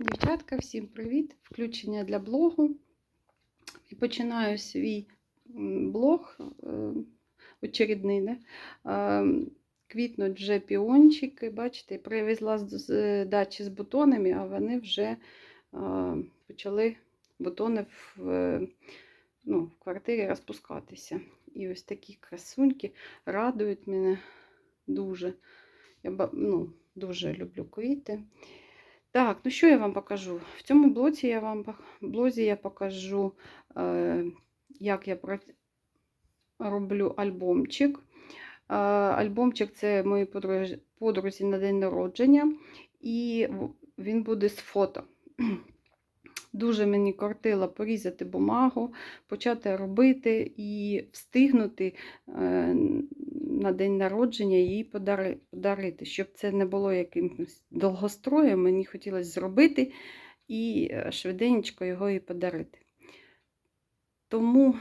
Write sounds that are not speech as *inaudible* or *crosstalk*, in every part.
Дівчатка, всім привіт! Включення для блогу. І починаю свій блог е, очередний. Да? Е, Квітнуть вже піончики, бачите, привезла з з дачі з бутонами, а вони вже е, почали бутони в, е, ну, в квартирі розпускатися. І ось такі красуньки радують мене дуже. Я ну, дуже люблю квіти. Так, ну що я вам покажу? В цьому блозі я вам блозі я покажу, е, як я роблю альбомчик. Е, альбомчик це мої подрузі на день народження, і він буде з фото. Дуже мені кортило порізати бумагу, почати робити і встигнути е, на день народження подари- подарити, щоб це не було якимось довгостроєм, мені хотілося зробити і е, швиденько його і подарити. Тому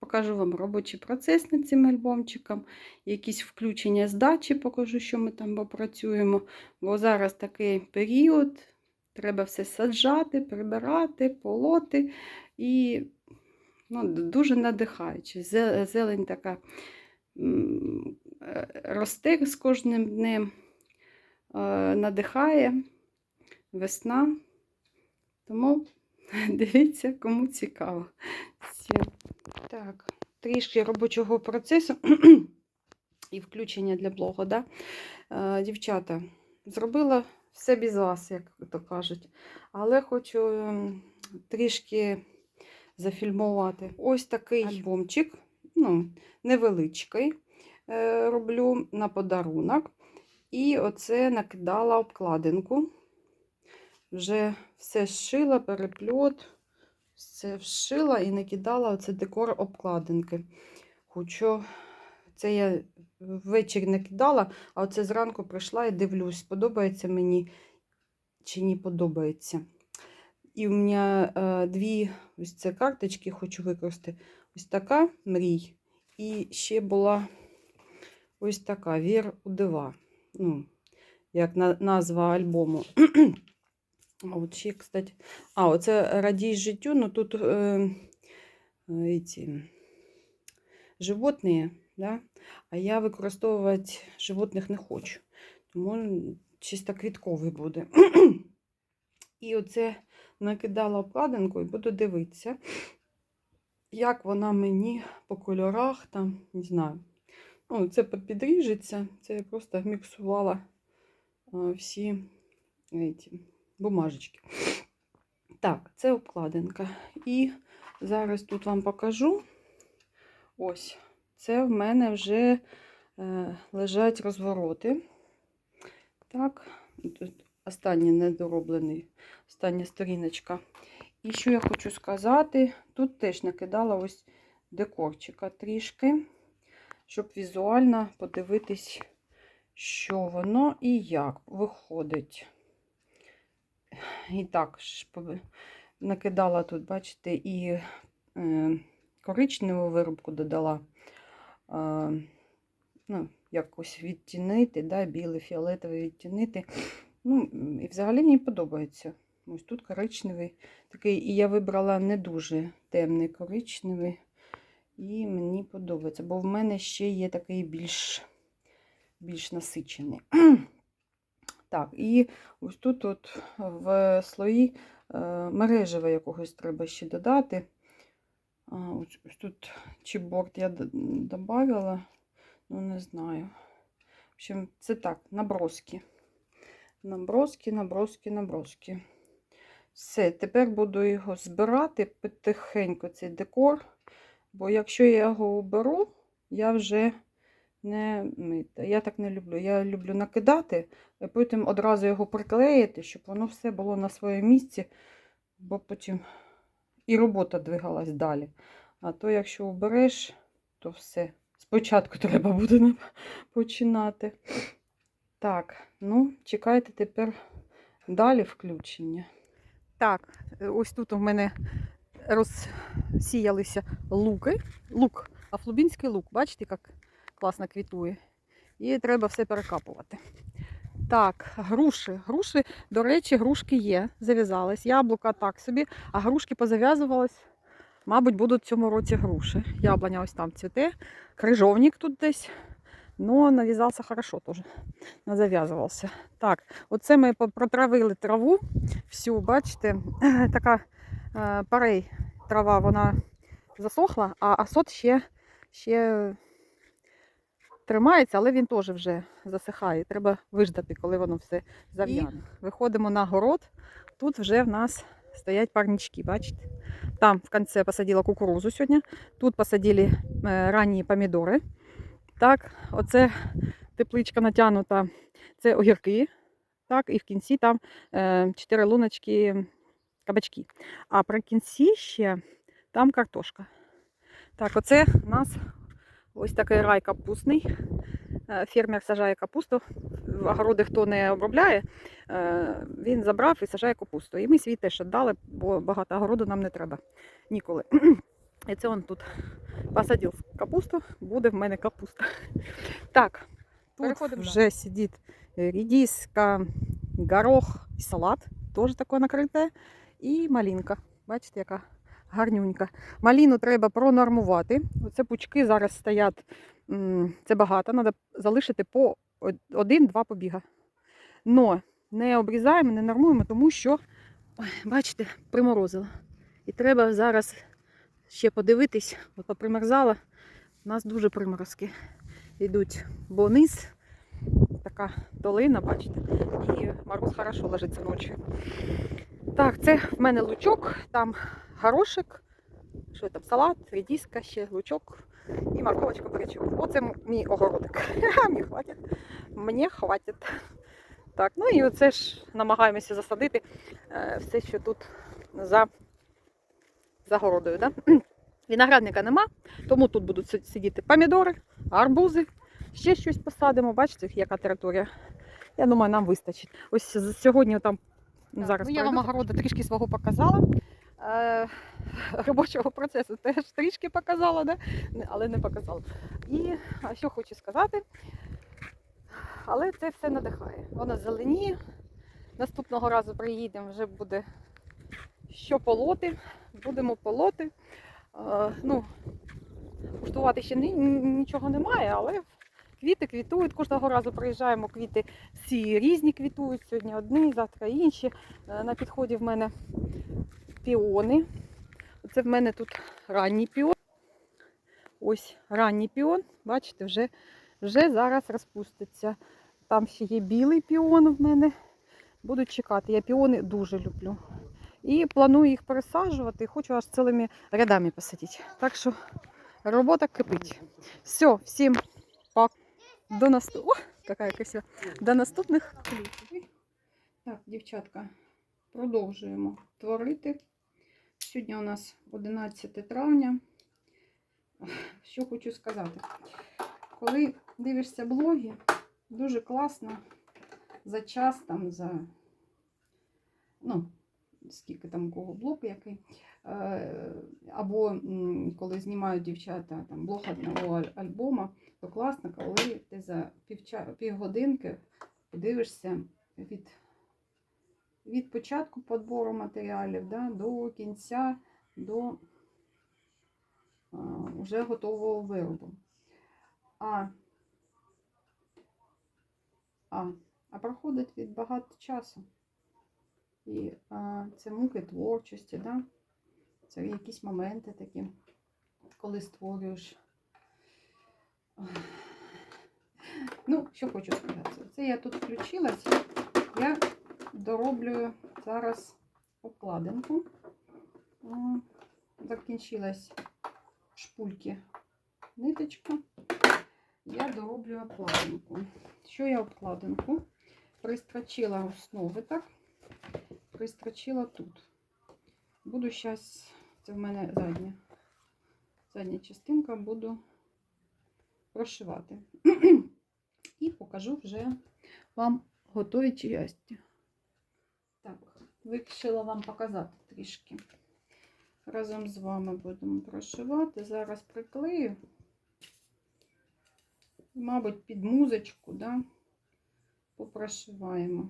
покажу вам робочий процес над цим альбомчиком, якісь включення здачі, покажу, що ми там попрацюємо. Бо зараз такий період, треба все саджати, прибирати, полоти. І ну, дуже надихаюче. Зелень така е, росте з кожним днем, е, надихає весна. Тому *laughs* дивіться, кому цікаво. Так, трішки робочого процесу *clears throat* і включення для блогу. Да? Е, Дівчата, зробила все без вас, як то кажуть. Але хочу ем, трішки зафільмувати. Ось такий альбомчик, ну, невеличкий, е, роблю на подарунок. І оце накидала обкладинку. Вже все зшила, перепльот, все вшила і накидала оце декор обкладинки. Хочу, це я ввечері накидала, а оце зранку прийшла і дивлюсь, подобається мені чи не подобається. І у мене е, дві ось це карточки хочу використати. Ось така мрій. І ще була ось така Вір у дива. Ну, як на, назва альбому. А от ще, кстати, а, оце радій життю, ну тут е, е, ці, животні, да? а я використовувати животних не хочу. Тому чисто квітковий буде. *clears throat* І оце накидала обкладинку і буду дивитися, як вона мені по кольорах там, не знаю. Ну, це підріжеться, це я просто міксувала всі ці, бумажечки. *clears throat* Так, це обкладинка. І зараз тут вам покажу. Ось, це в мене вже е, лежать розвороти. Так, тут останній недороблений, остання сторіночка. І що я хочу сказати, тут теж накидала ось декорчика трішки, щоб візуально подивитись, що воно і як виходить. І так, накидала тут, бачите, і е, коричневу виробку додала. Ну, якось відтінити, да, білий, фіолетовий відтінити. Ну, і взагалі мені подобається. Ось тут коричневий такий, і я вибрала не дуже темний коричневий. І мені подобається, бо в мене ще є такий більш, більш насичений. *clears throat* Так, і ось тут от в слої е, мережева якогось треба ще додати. А, тут чіпборд я додавала, ну не знаю. В общем, це так, наброски. Наброски, наброски, наброски. Все, тепер буду його збирати потихеньку, цей декор. Бо якщо я його уберу, я вже не. мита. Я так не люблю. Я люблю накидати, а потім одразу його приклеїти, щоб воно все було на своєму місці, бо потім і робота двигалась далі. А то, якщо убереш, то все. Спочатку *laughs* треба буде починати. Так, ну, чекайте тепер далі включення. Так, ось тут у мене розсіялися луки. Лук, афлубінський лук. Бачите, як класно квітує. І треба все перекапувати. Так, груші. Груші, до речі, грушки є, зав'язались. Яблука так собі, а грушки позав'язувались. Мабуть, будуть в цьому році груші. Яблуня ось там цвіте. Крижовник тут десь. Ну, нав'язався хорошо теж. Зав'язувався. Так, оце ми протравили траву. Всю, бачите, *clears throat* така е, парей трава, вона засохла, а асот ще, ще тримається, але він теж вже засихає. Треба виждати, коли воно все зав'яне. Виходимо на город. Тут вже в нас стоять парнички, бачите? Там в кінці посадила кукурузу сьогодні. Тут посадили е, ранні помідори. Так, оце тепличка натягнута, це огірки. Так, і в кінці там е, чотири луночки кабачки. А при кінці ще там картошка. Так, оце у нас ось такий рай капустний. Е, Фермер сажає капусту. Огороди хто не обробляє, е, він забрав і сажає капусту. І ми свій теж віддали, бо багато огороду нам не треба ніколи. І це он тут посадив капусту, буде в мене капуста. Так, тут Переходимо вже сидить рідіска, горох і салат, теж таке накрите. І малинка. Бачите, яка гарнюнька. Маліну треба пронормувати. Оце пучки зараз стоять. Це багато, треба залишити по один-два побіга. Но не обрізаємо, не нормуємо, тому що, ой, бачите, приморозило. І треба зараз ще подивитись, от попримерзала. У нас дуже приморозки йдуть, бо низ така долина, бачите, і мороз хорошо ложиться ночі. Так, це в мене лучок, там горошек, що там, салат, редиска, ще лучок і морковочка бурячок. Оце мій огородик. *laughs* Мені хватить. Мені хватить. Так, ну і оце ж намагаємося засадити е, все, що тут за загородою. Да? *clears throat* Виноградника нема, тому тут будуть сидіти помідори, арбузи, ще щось посадимо. Бачите, яка територія. Я думаю, нам вистачить. Ось сьогодні там Так, зараз ну, я пройду, вам огорода трішки свого показала. Е, *laughs* робочого процесу теж трішки показала, да? Але не показала. І що хочу сказати, але це все надихає. Воно зеленіє. Наступного разу приїдемо, вже буде що полоти. Будемо полоти. Е, ну, куштувати ще нічого немає, але квіти квітують. Кожного разу приїжджаємо, квіти всі різні квітують. Сьогодні одні, завтра інші. Е, На підході в мене піони. Оце в мене тут ранній піон. Ось ранній піон. Бачите, вже, вже зараз розпуститься. Там ще є білий піон в мене. Буду чекати. Я піони дуже люблю. І планую їх пересаджувати. Хочу аж цілими рядами посадити. Так що робота кипить. Все, всім пак. До наступного. Яка красива. До наступних кліпів. Так, дівчатка, продовжуємо творити. Сьогодні у нас 11 травня. Що хочу сказати. Коли дивишся блоги, дуже класно за час, там, за, ну, скільки там у кого блок який. Е, Або коли знімають дівчата там, блог одного альбома, то класно, коли ти за півгодинки подивишся від від початку подбору матеріалів да, до кінця, до вже готового виробу. А, а, а проходить від багато часу. І а, це муки творчості, да? це якісь моменти такі, коли створюєш. Ну, що хочу сказати. Це я тут включилась. Я дороблюю зараз обкладинку. Закінчилась шпульки ниточка. Я дороблю обкладинку. Що я обкладинку? Пристрочила основи так, пристрочила тут. Буду зараз, це в мене задня, задня частинка, буду прошивати. *clears throat* І покажу вже вам готові часті. Вирішила вам показати трішки. Разом з вами будемо прошивати. Зараз приклею. Мабуть, під музичку, да? попрошиваємо.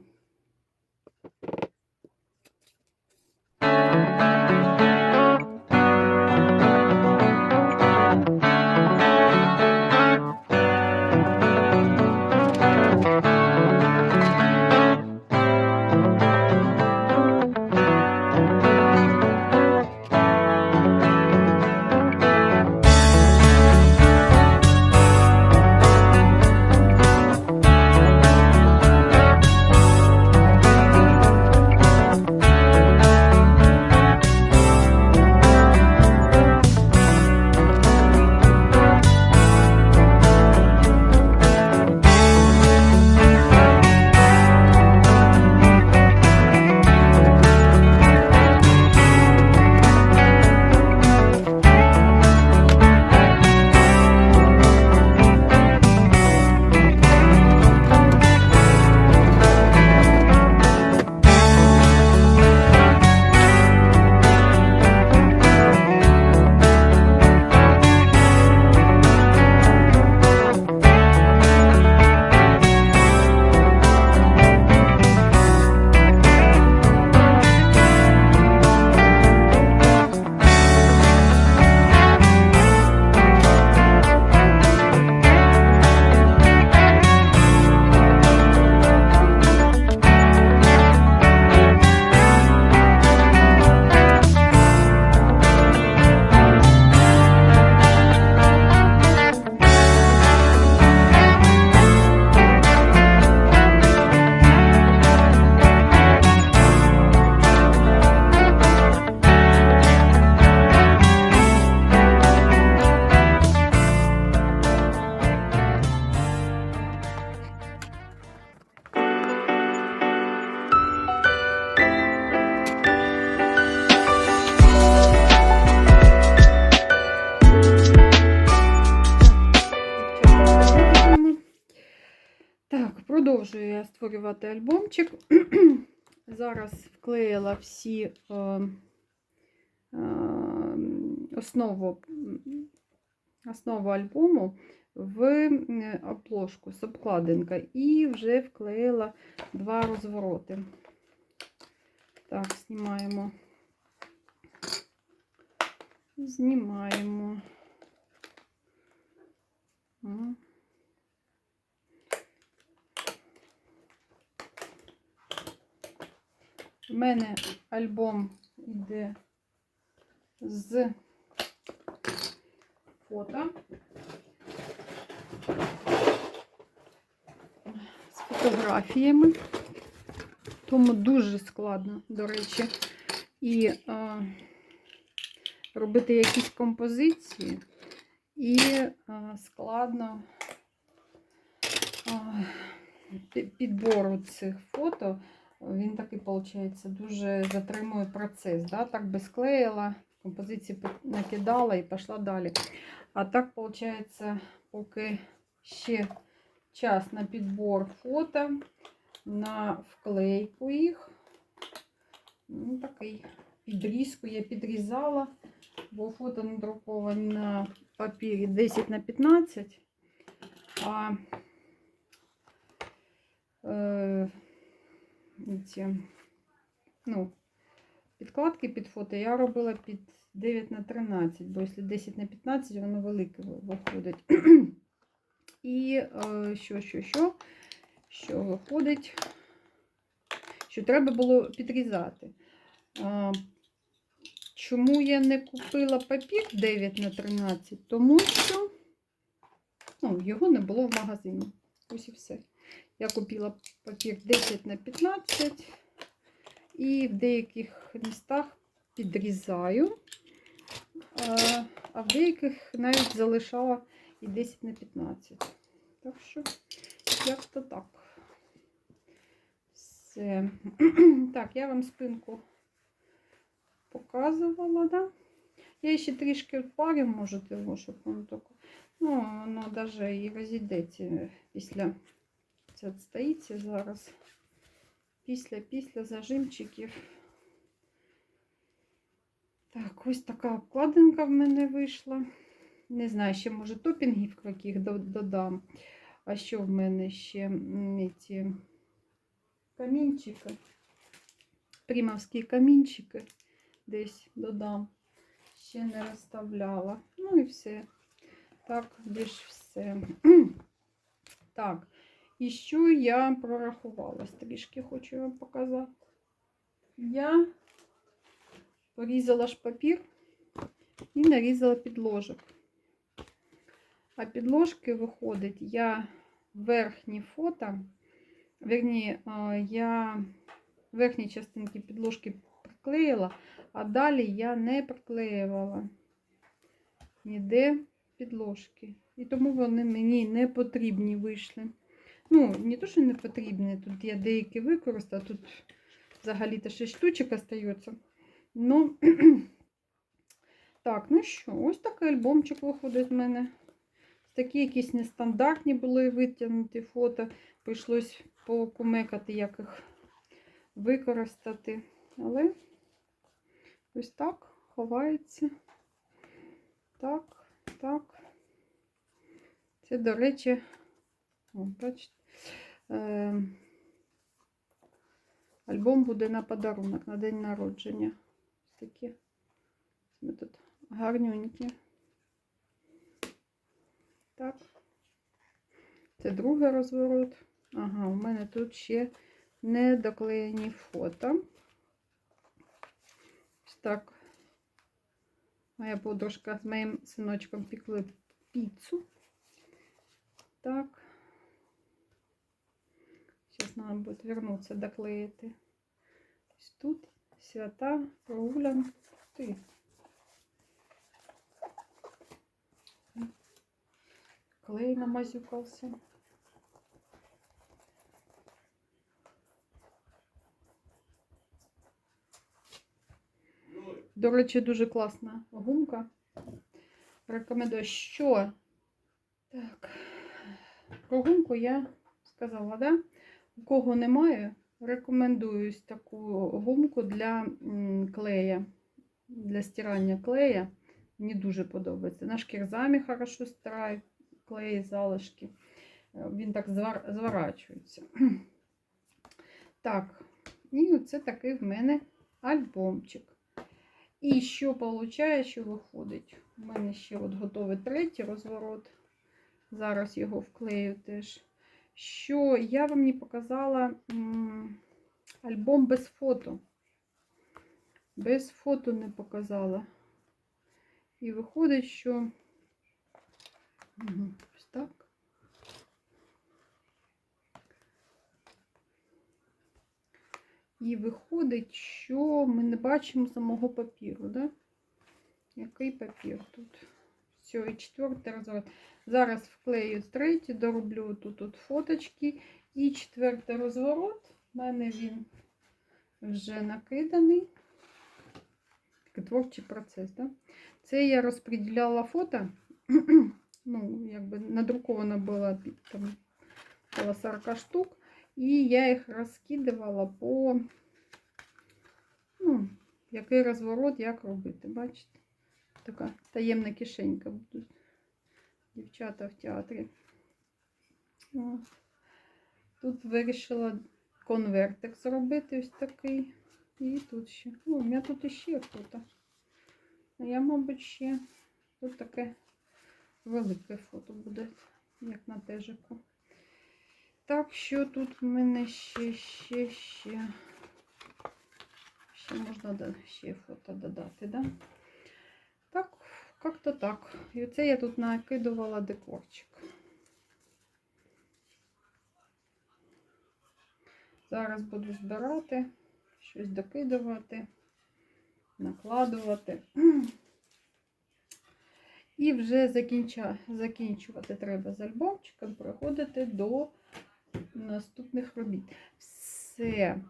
Я альбомчик. *clears throat* Зараз вклеїла всі е, е, основу, основу альбому в обложку з обкладинка і вже вклеїла два розвороти. Так, знімаємо. Знімаємо. У мене альбом йде з фото. З фотографіями. Тому дуже складно, до речі, і е, робити якісь композиції, і е, складно е, підбору цих фото. Він такий, виходить, дуже затримує процес. Да? Так би склеїла, композиції накидала і пішла далі. А так, виходить, поки ще час на підбор фото, на вклейку їх. Ну, такий підрізку я підрізала, бо фото надруковані на папірі 10 на 15, а е, ці, ну, підкладки під фото я робила під 9 на 13, бо якщо 10 на 15, воно велике виходить. *clears throat* І е, що, що, що, що виходить, що треба було підрізати. Чому я не купила папір 9 на 13? Тому що ну, його не було в магазині. Ось і все. Я купила папір 10 на 15 і в деяких містах підрізаю, а- в деяких навіть залишала і 10 на 15. Так що, як то так. Все. *clears throat* Так, я вам спинку показувала, да? Я ще трішки впарю, можете щоб воно так. Ну, воно навіть і розійдеться після. Це стоїться зараз. Після, після зажимчиків. Так, ось така обкладинка в мене вийшла. Не знаю, ще може топінгів яких додам. А що в мене ще ці камінчики. Примавські камінчики десь додам. Ще не розставляла. Ну і все. Так, більш все. *clears throat* Так, і що я прорахувала? Трішки хочу вам показати. Я порізала ж папір і нарізала підложок. А підложки виходить, я верхні фото, верні, я верхні частинки підложки приклеїла, а далі я не приклеювала ніде підложки. І тому вони мені не потрібні вийшли. Ну, не то, що не потрібні, тут я деякі використала, тут взагалі-то 6 штучок остається. Ну, *clears throat* так, ну що, ось такий альбомчик виходить в мене. Такі якісь нестандартні були витягнуті фото. Прийшлось покумекати, як їх використати. Але ось так ховається. Так, так. Це, до речі, о, бачите, альбом буде на подарунок на день народження. Ось такі. Ми тут гарнюнькі. Так. Це другий розворот. Ага, у мене тут ще не доклеєні фото. Ось так. Моя подружка з моїм синочком пікли піцу. Так. Зараз треба буде вернутися доклеїти. Ось тут свята, прогулян. Ти. Клей намазюкався. До речі, дуже класна гумка. Рекомендую, що. Так, про гумку я сказала, да? У кого немає, рекомендую ось таку гумку для клея, для стирання клея. Мені дуже подобається. На шкірзамі хорошо стирає клей залишки. Е, Він так звар- зворачується. *clears throat* Так, і оце такий в мене альбомчик. І що виходить, що виходить? У мене ще от готовий третій розворот. Зараз його вклею теж. Що я вам не показала альбом без фото. Без фото не показала. І виходить, що ось так. І виходить, що ми не бачимо самого папіру, да? Який папір тут? Все, і четвертий розворот. Зараз вклею третій, дороблю тут, тут фоточки. І четвертий розворот. У мене він вже накиданий. Творчий процес, да? Це я розподіляла фото. *clears throat* ну, якби надруковано було там около 40 штук. І я їх розкидувала по ну, який розворот, як робити. Бачите? Така таємна кишенька будуть дівчата в театрі. Тут вирішила конвертик зробити ось такий. І тут ще. О, у мене тут іще фото. А я, мабуть, ще тут таке велике фото буде, як на тежику. Так, що тут в мене ще, ще, ще. Ще можна ще фото додати, да? Як-то так. І оце я тут накидувала декорчик. Зараз буду збирати, щось докидувати, накладувати. І вже закінча, закінчувати треба з альбомчиком, переходити до наступних робіт. Все.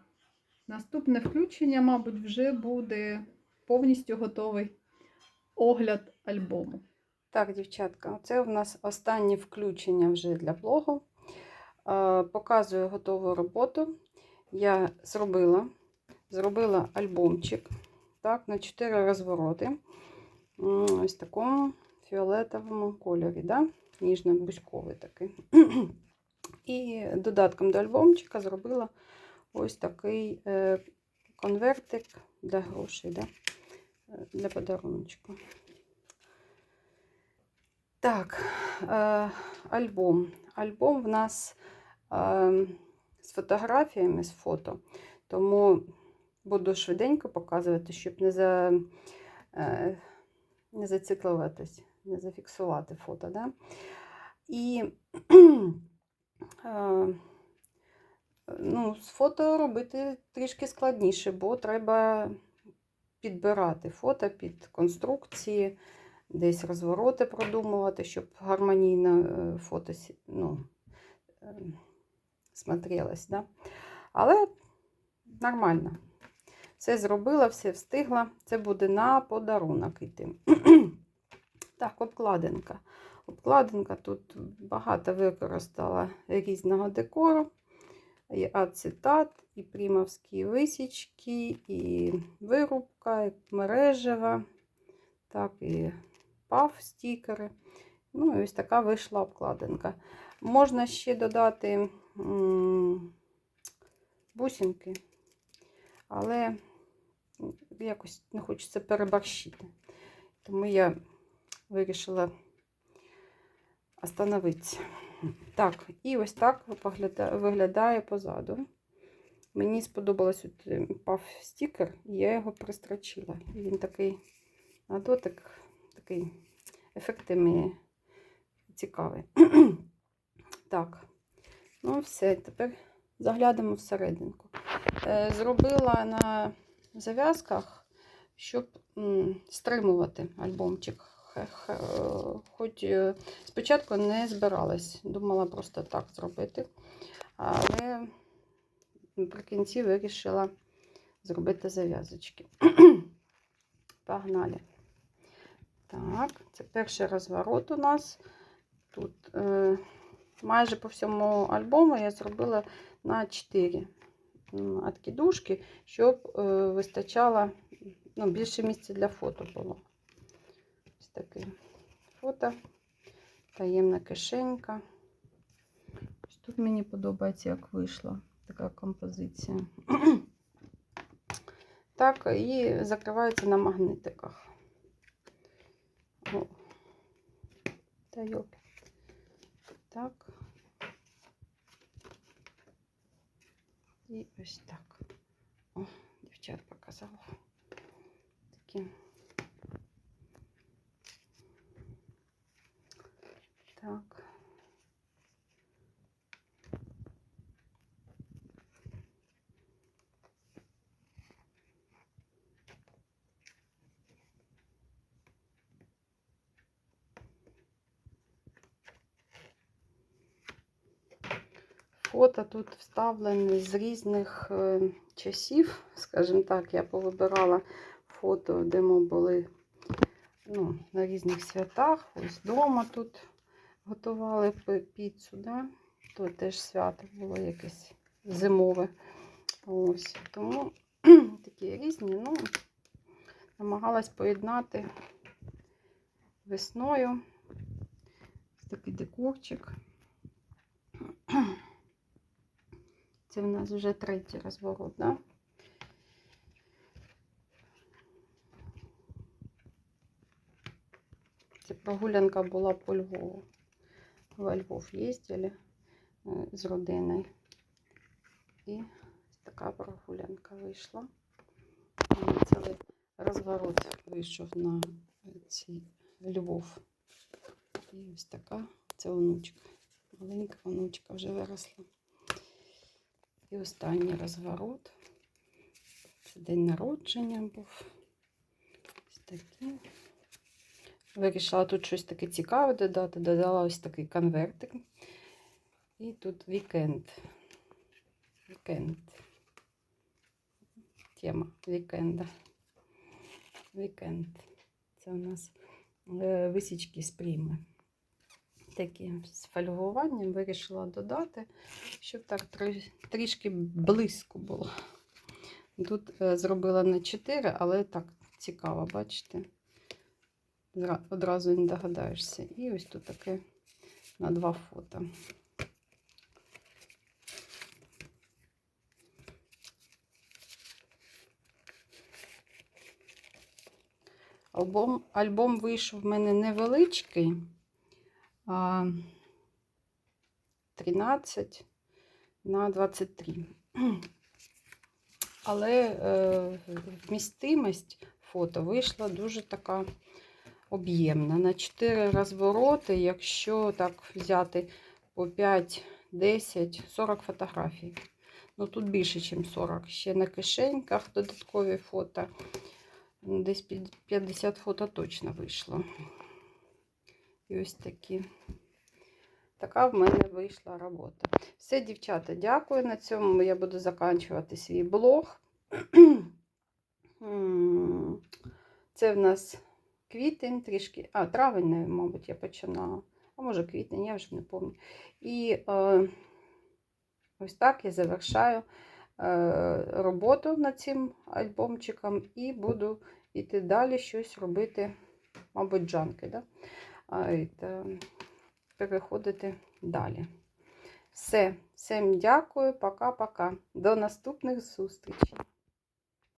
Наступне включення, мабуть, вже буде повністю готовий огляд альбому. Так, дівчатка, це у нас останнє включення вже для блогу. Е, Показую готову роботу. Я зробила, зробила альбомчик так, на 4 розвороти. Ось в такому фіолетовому кольорі, да? ніжно-бузьковий такий. І додатком до альбомчика зробила ось такий е, конвертик для грошей, да? Для подаруночку. Так, е, альбом. Альбом в нас е, з фотографіями, з фото. Тому буду швиденько показувати, щоб не, за, е, не зациклюватись, не зафіксувати фото. Да? І ну, з фото робити трішки складніше, бо треба підбирати фото під конструкції, десь розвороти продумувати, щоб гармонійно е, фото ну, е, смотрелось. Да? Але нормально. Все зробила, все встигла. Це буде на подарунок йти. *clears throat* так, обкладинка. Обкладинка тут багато використала різного декору. І ацетат, і прімовські висічки, і вирубка, і мережева, так, і паф стікери. Ну, і ось така вийшла обкладинка. Можна ще додати бусинки, але якось не хочеться переборщити. Тому я вирішила остановитися. Так, і ось так виглядає позаду. Мені сподобалось от е, паф стікер, і я його пристрочила. Він такий на дотик, такий ефективний, цікавий. *clears throat* так, ну все, тепер заглянемо всерединку. Е, Зробила на зав'язках, щоб стримувати альбомчик. Е, Хоч е, спочатку не збиралась, думала просто так зробити. Але наприкінці вирішила зробити зав'язочки. *clears throat* Погнали. Так, це перший розворот у нас. Тут е, майже по всьому альбому я зробила на 4 откидушки, щоб е, вистачало ну, більше місця для фото було. Таке фото, таємна кишенька. Ось Тут мені подобається, як вийшла така композиція. *clears throat* Так, і закривається на магнитиках. О. Та йоки. Так. І ось так. О, дівчат показала. Такі. Так. Фото тут вставлені з різних е, часів, скажімо так, я повибирала фото, де ми були ну, на різних святах. Ось вдома тут готували піцу, да? то теж свято було якесь зимове. Ось. Тому *clears throat* такі різні, ну, намагалась поєднати весною. Такий декорчик. *clears throat* Це в нас вже третій розворот, да? Це прогулянка була по Львову. Во Львов їздили е, з родиною. І така прогулянка вийшла. Цілий розворот вийшов на цей Львов. І ось така це онучка. Маленька онучка вже виросла. І останній розворот. Це день народження був. Ось такий. Вирішила тут щось таке цікаве додати. Додала ось такий конвертик. І тут вікенд. Вікенд. Тема вікенда. Вікенд. Це у нас е, висічки з пріми. Такі з фольгуванням вирішила додати, щоб так трішки близько було. Тут е, зробила на 4, але так цікаво, бачите? одразу не догадаєшся. І ось тут таке на два фото. Альбом альбом вийшов в мене невеличкий, а 13 на 23. Але е, вмістимість фото вийшла дуже така об'ємна. На 4 розвороти, якщо так взяти по 5, 10, 40 фотографій. Ну тут більше, ніж 40. Ще на кишеньках додаткові фото. Десь 50 фото точно вийшло. І ось такі. Така в мене вийшла робота. Все, дівчата, дякую. На цьому я буду заканчувати свій блог. *clears throat* Це в нас квітень трішки. А, травень, мабуть, я починала. А може квітень, я вже не пам'ятаю. І е, ось так я завершаю е, роботу над цим альбомчиком і буду йти далі щось робити, мабуть, джанки. Да? А, і та, переходити далі. Все, всім дякую, пока-пока. До наступних зустрічей.